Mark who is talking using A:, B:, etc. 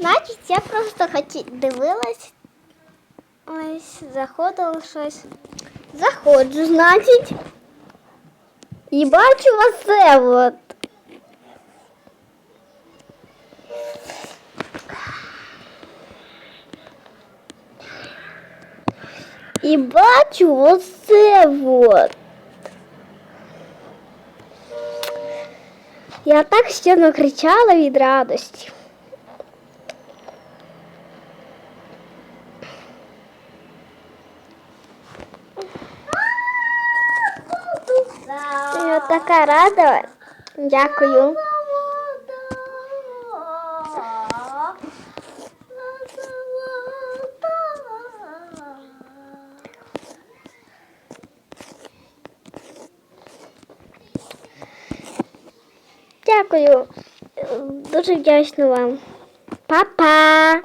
A: Значить, я просто хоті... дивилась. Ось, заходила щось. Заходжу, значить. І бачу оце от. І бачу оце от. Я так ще накричала від радості. Я така рада. Дякую. Дякую. Дуже вдячна вам. Па-па!